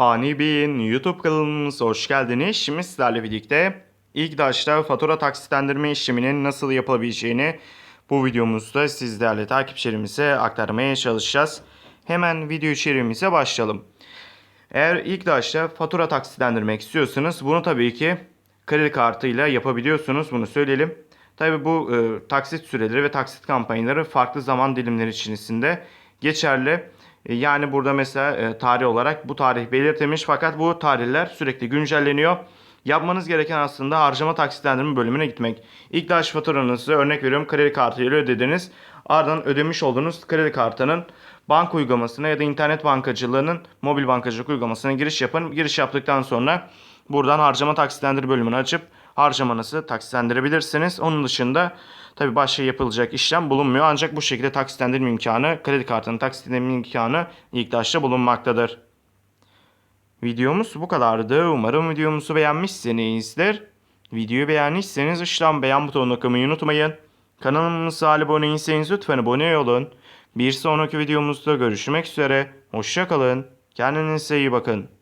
Fani Bey'in YouTube kanalımıza hoş geldiniz. Şimdi sizlerle birlikte ilk başta fatura taksitlendirme işleminin nasıl yapılabileceğini bu videomuzda sizlerle takipçilerimize aktarmaya çalışacağız. Hemen video içeriğimize başlayalım. Eğer ilk başta fatura taksitlendirmek istiyorsanız bunu tabii ki kredi kartıyla yapabiliyorsunuz. Bunu söyleyelim. Tabii bu e, taksit süreleri ve taksit kampanyaları farklı zaman dilimleri içerisinde geçerli. E, yani burada mesela e, tarih olarak bu tarih belirtilmiş fakat bu tarihler sürekli güncelleniyor. Yapmanız gereken aslında harcama taksitlendirme bölümüne gitmek. İlk baş faturanızı örnek veriyorum kredi kartıyla ödediniz. Ardından ödemiş olduğunuz kredi kartının banka uygulamasına ya da internet bankacılığının mobil bankacılık uygulamasına giriş yapın. Giriş yaptıktan sonra buradan harcama taksitlendir bölümünü açıp harcamanızı taksitlendirebilirsiniz. Onun dışında tabi başka yapılacak işlem bulunmuyor. Ancak bu şekilde taksitlendirme imkanı, kredi kartının taksitlendirme imkanı ilk başta bulunmaktadır. Videomuz bu kadardı. Umarım videomuzu beğenmişsinizdir. Videoyu beğendiyseniz aşağıdan beğen butonuna kılmayı unutmayın. Kanalımıza abone değilseniz lütfen abone olun. Bir sonraki videomuzda görüşmek üzere. Hoşçakalın. Kendinize iyi bakın.